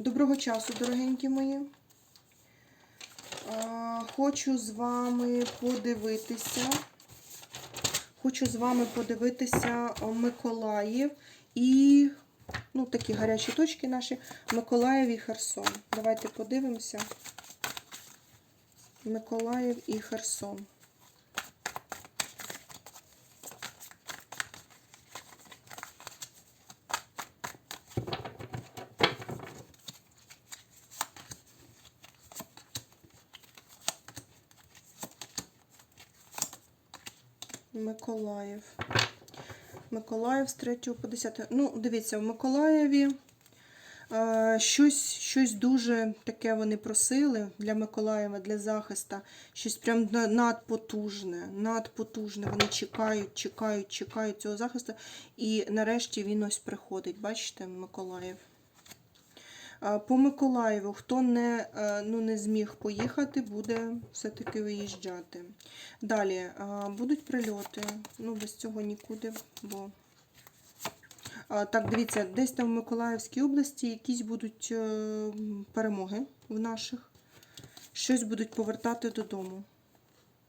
Доброго часу, дорогенькі мої. Хочу з вами подивитися. Хочу з вами подивитися Миколаїв і ну, такі гарячі точки наші Миколаїв і Херсон. Давайте подивимося. Миколаїв і Херсон. Миколаїв. Миколаїв з 3 по 10. Ну, дивіться, в Миколаєві е, щось, щось дуже таке вони просили для Миколаєва, для захисту. Щось прям надпотужне. Надпотужне. Вони чекають, чекають, чекають цього захисту. І нарешті він ось приходить. Бачите, Миколаїв. По Миколаєву, хто не, е, ну, не зміг поїхати, буде все-таки виїжджати. Далі будуть прильоти. Ну, без цього нікуди, бо. Так, дивіться, десь там в Миколаївській області якісь будуть е, перемоги в наших. Щось будуть повертати додому.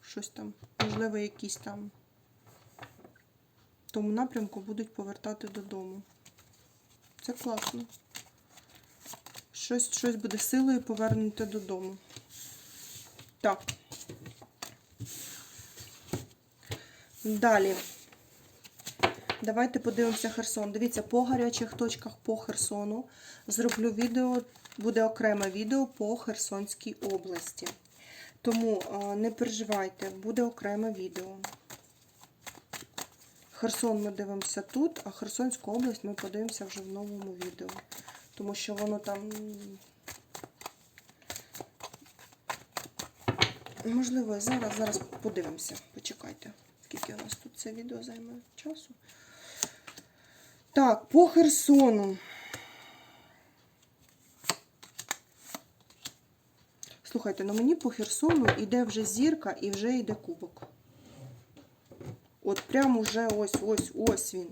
Щось там, можливо, якісь там в тому напрямку будуть повертати додому. Це класно. Щось, щось буде силою повернути додому. Так. Далі. Давайте подивимося Херсон. Дивіться, по гарячих точках по Херсону зроблю відео, буде окреме відео по Херсонській області. Тому не переживайте, буде окреме відео. Херсон ми дивимося тут, а Херсонську область ми подивимося вже в новому відео. Тому що воно там. Можливо, зараз, зараз подивимося. Почекайте, скільки у нас тут це відео займе часу. Так, по Херсону. Слухайте, ну мені по Херсону йде вже зірка і вже йде кубок. От прямо вже ось, ось, ось він.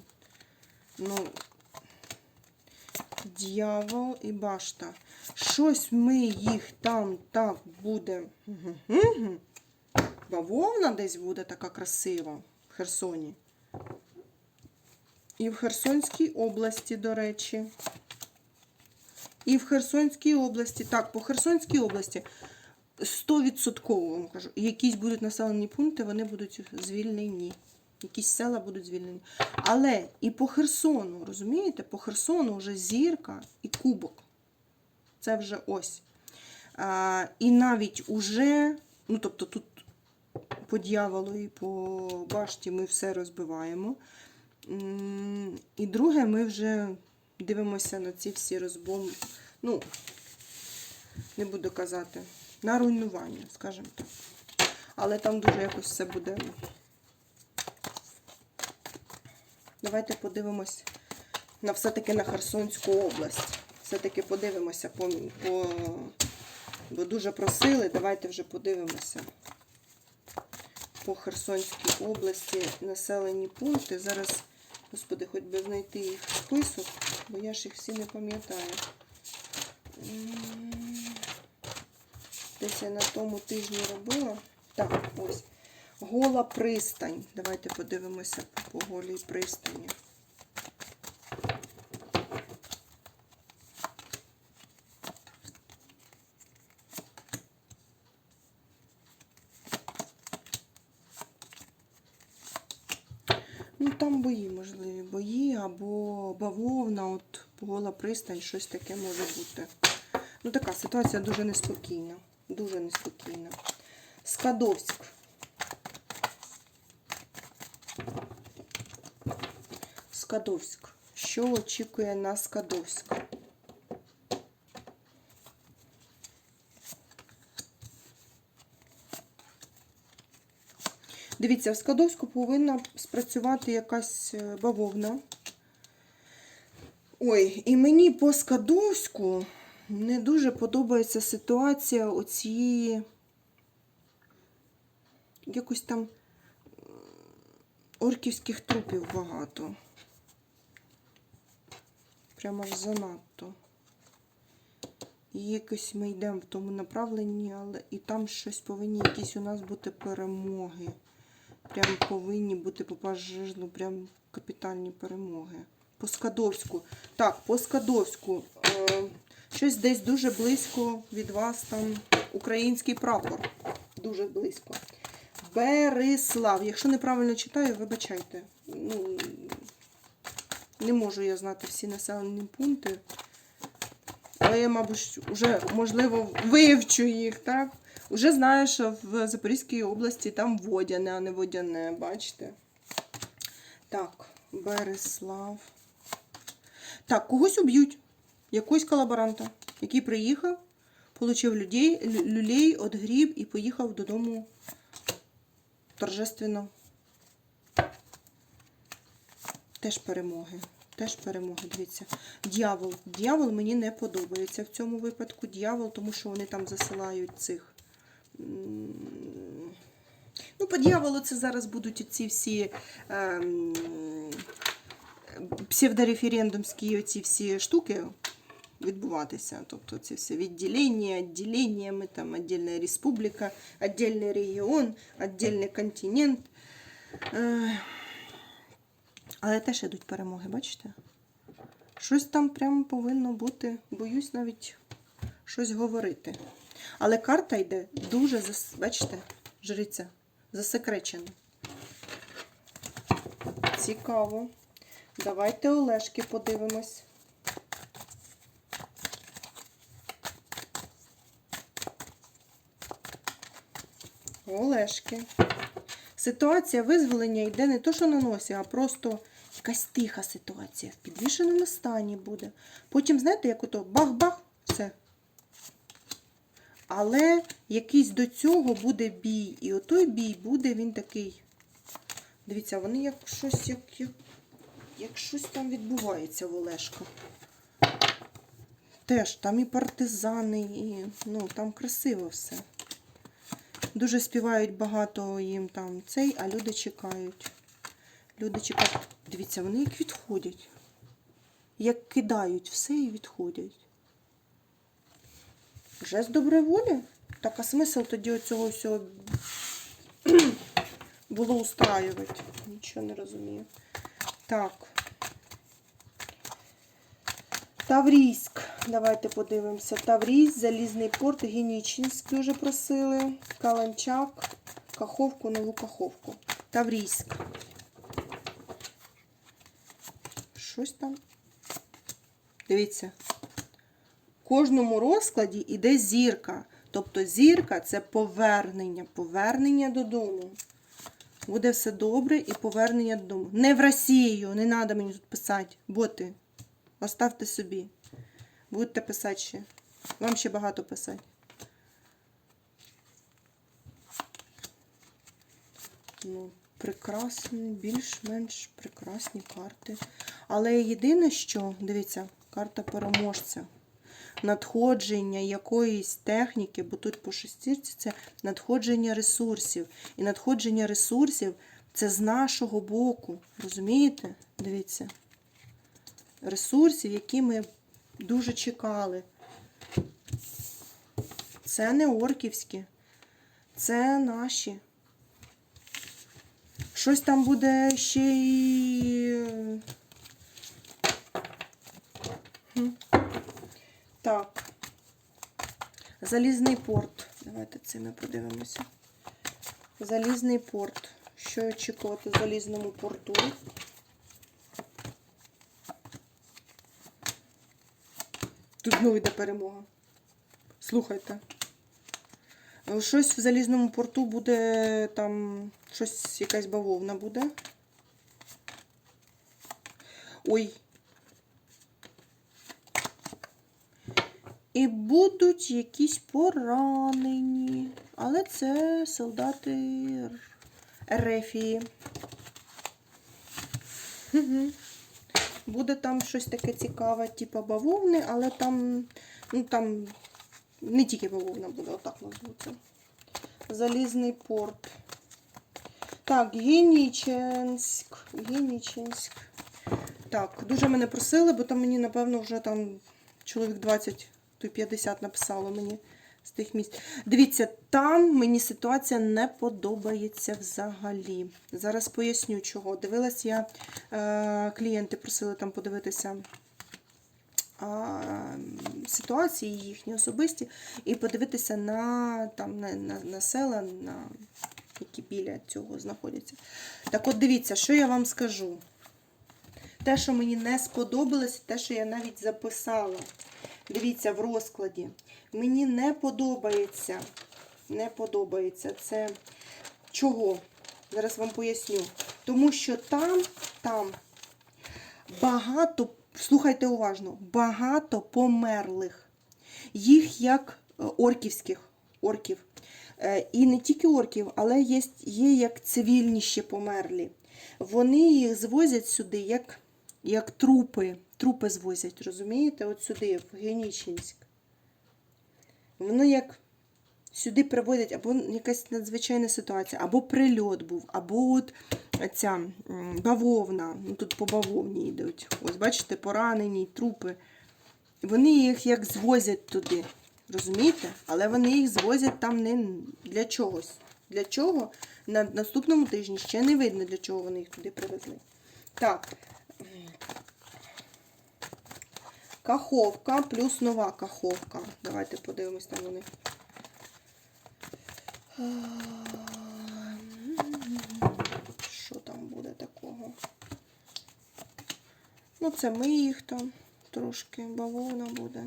Ну, дьявол і башта. Щось ми їх там так буде. Бавовна десь буде така красива в Херсоні. І в Херсонській області, до речі. І в Херсонській області, так, по Херсонській області 100% вам кажу, якісь будуть населені пункти, вони будуть звільнені. Якісь села будуть звільнені. Але і по Херсону, розумієте, по Херсону вже зірка і кубок. Це вже ось. А, і навіть уже, ну тобто тут по дьяволу і по башті ми все розбиваємо. І друге, ми вже дивимося на ці всі розбом. Ну, не буду казати, на руйнування, скажімо так. Але там дуже якось все буде. Давайте подивимось на все-таки на Херсонську область. Все-таки подивимося по, по. Бо дуже просили, давайте вже подивимося по Херсонській області населені пункти. Зараз, господи, хоч би знайти їх список, бо я ж їх всі не пам'ятаю. Десь я на тому тижні робила. Так, ось. Гола пристань. Давайте подивимося по голій пристані. Ну, там бої, можливі, бої або бавовна, от гола пристань, щось таке може бути. Ну, така ситуація дуже неспокійна. Дуже неспокійна. Скадовськ. Скадовськ. Що очікує на Скадовськ? Дивіться, в Скадовську повинна спрацювати якась е, бавовна. Ой, і мені по Скадовську не дуже подобається ситуація оцієї якось там орківських трупів багато. Прямо аж занадто. І якось ми йдемо в тому направленні, але і там щось повинні якісь у нас бути перемоги. Прям повинні бути по пожежну, прям капітальні перемоги. По Скадовську. Так, по Скадовську. Е, щось десь дуже близько від вас там український прапор. Дуже близько. Берислав. Якщо неправильно читаю, вибачайте. Ну, не можу я знати всі населені пункти. Але я, мабуть, вже, можливо, вивчу їх, так? Уже знаю, що в Запорізькій області там водяне, а не водяне, бачите? Так, Береслав. Так, когось уб'ють. Якогось колаборанта, який приїхав, отримав людей, лю- люлей, отгріб і поїхав додому торжественно. Теж перемоги. Теж перемоги, дивіться. Дьявол. Дьявол мені не подобається в цьому випадку. Дьявол, тому що вони там засилають цих. Ну, по дьяволу це зараз будуть ці всі ем, псевдореферендумські оці всі штуки відбуватися. Тобто ці всі відділення, відділення, ми там віддільна республіка, віддільний регіон, віддільний континент. Е, але теж ідуть перемоги, бачите? Щось там прямо повинно бути. Боюсь навіть щось говорити. Але карта йде дуже, зас- бачите, жриця, засекречена. Цікаво. Давайте Олешки подивимось. Олешки. Ситуація визволення йде не то, що на носі, а просто якась тиха ситуація. В підвішеному стані буде. Потім, знаєте, як ото бах-бах, все. Але якийсь до цього буде бій. І отой бій буде він такий. Дивіться, вони як щось, як, як, як щось там відбувається в Олешках. Теж там і партизани, і ну, там красиво все. Дуже співають багато їм там цей, а люди чекають. Люди чекають. Дивіться, вони як відходять. Як кидають все і відходять. Жест доброї волі? Так, а смисл тоді оцього всього було устраювати? Нічого не розумію. Так. Таврійськ. Давайте подивимося. Таврійськ, Залізний порт, Генічинськ вже просили. Каланчак, Каховку, Нову Каховку. Таврійськ. Щось там. Дивіться. В кожному розкладі іде зірка. Тобто зірка це повернення. Повернення додому. Буде все добре і повернення додому. Не в Росію, не треба мені тут писати. Боти. Оставте собі. Будете писати ще. Вам ще багато писати. Ну, прекрасні, більш-менш прекрасні карти. Але єдине, що, дивіться, карта переможця. Надходження якоїсь техніки, бо тут по шестірці це надходження ресурсів. І надходження ресурсів це з нашого боку. Розумієте? Дивіться ресурсів, які ми дуже чекали. Це не орківські, це наші. Щось там буде ще й. Так. Залізний порт. Давайте це ми подивимося. Залізний порт. Що очікувати в залізному порту? Тут знову йде перемога. Слухайте. Е, Щось в залізному порту буде там щось, якась бавовна буде. Ой. І будуть якісь поранені. Але це солдати Р- Ерефії. Угу. Буде там щось таке цікаве, типу бавовни, але там, ну там не тільки бавовна буде, отак назву. Залізний порт. Так, Геніченськ. Геніченськ. Так, дуже мене просили, бо там мені, напевно, вже там чоловік 20 Тут 50 написало мені з тих місць. Дивіться, там мені ситуація не подобається взагалі. Зараз поясню, чого. Дивилась я, е, клієнти просили там подивитися ситуації їхні особисті і подивитися на, там, на, на, на села, на, які біля цього знаходяться. Так от дивіться, що я вам скажу. Те, що мені не сподобалось, те, що я навіть записала. Дивіться, в розкладі. Мені не подобається. Не подобається. Це чого? Зараз вам поясню. Тому що там, там багато, слухайте уважно, багато померлих. Їх як е, орківських орків. Е, І не тільки орків, але є, є як цивільні ще померлі. Вони їх звозять сюди як, як трупи. Трупи звозять, розумієте? От сюди, в Генічинськ. Воно як сюди приводять або якась надзвичайна ситуація, або прильот був, або от ця бавовна. Ну, тут по бавовні йдуть. Ось, бачите, поранені, трупи. Вони їх як звозять туди. Розумієте? Але вони їх звозять там не для чогось. Для чого? На наступному тижні ще не видно, для чого вони їх туди привезли. Так. Каховка плюс нова каховка. Давайте подивимось там вони. Що там буде такого? Ну, це ми їх там трошки бавовна буде.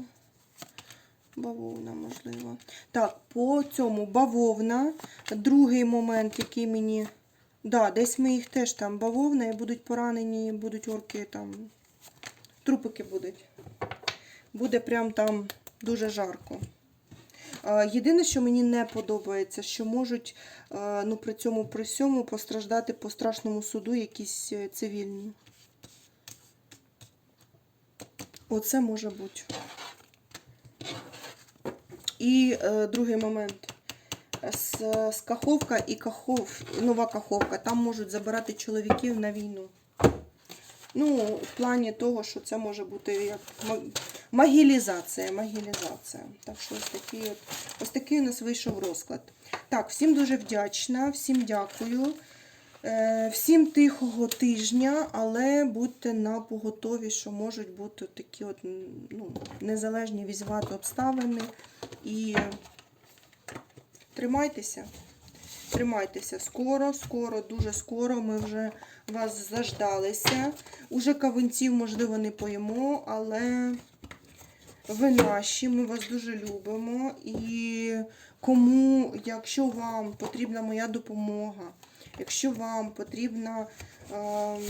Бавовна, можливо. Так, по цьому бавовна. Другий момент, який мені. Да, десь ми їх теж там бавовна і будуть поранені, будуть орки там. Трупики будуть. Буде прям там дуже жарко. Єдине, що мені не подобається, що можуть е, ну, при цьому при всьому постраждати по страшному суду якісь е, цивільні. Оце може бути. І е, другий момент. С, з каховка і кахов, нова каховка. Там можуть забирати чоловіків на війну. Ну, в плані того, що це може бути як ма- могилізація. могилізація. Так що ось такий, от, ось такий у нас вийшов розклад. Так, всім дуже вдячна, всім дякую. Е, Всім тихого тижня, але будьте на поготові, що можуть бути такі от, ну, незалежні візьмати обставини. І тримайтеся. Тримайтеся скоро, скоро, дуже скоро. Ми вже вас заждалися. Уже кавунців, можливо, не поїмо, але ви наші, ми вас дуже любимо. І кому, якщо вам потрібна моя допомога, якщо вам потрібна ем,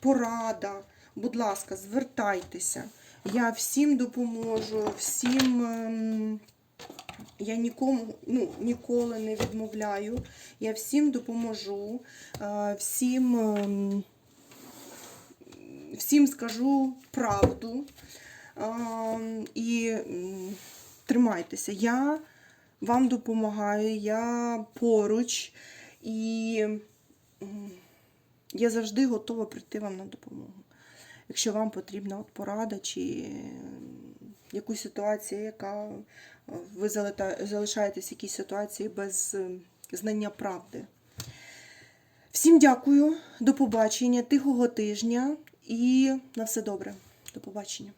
порада, будь ласка, звертайтеся. Я всім допоможу, всім. ем, я нікому ну, ніколи не відмовляю. Я всім допоможу, е, всім, ем, всім скажу правду. Ем, І тримайтеся. Я вам допомагаю, я поруч і я завжди готова прийти вам на допомогу. Якщо вам потрібна от порада чи якусь ситуацію, яка е, ви залишаєтесь в якійсь ситуації без знання правди. Всім дякую, до побачення, тихого тижня і на все добре. До побачення.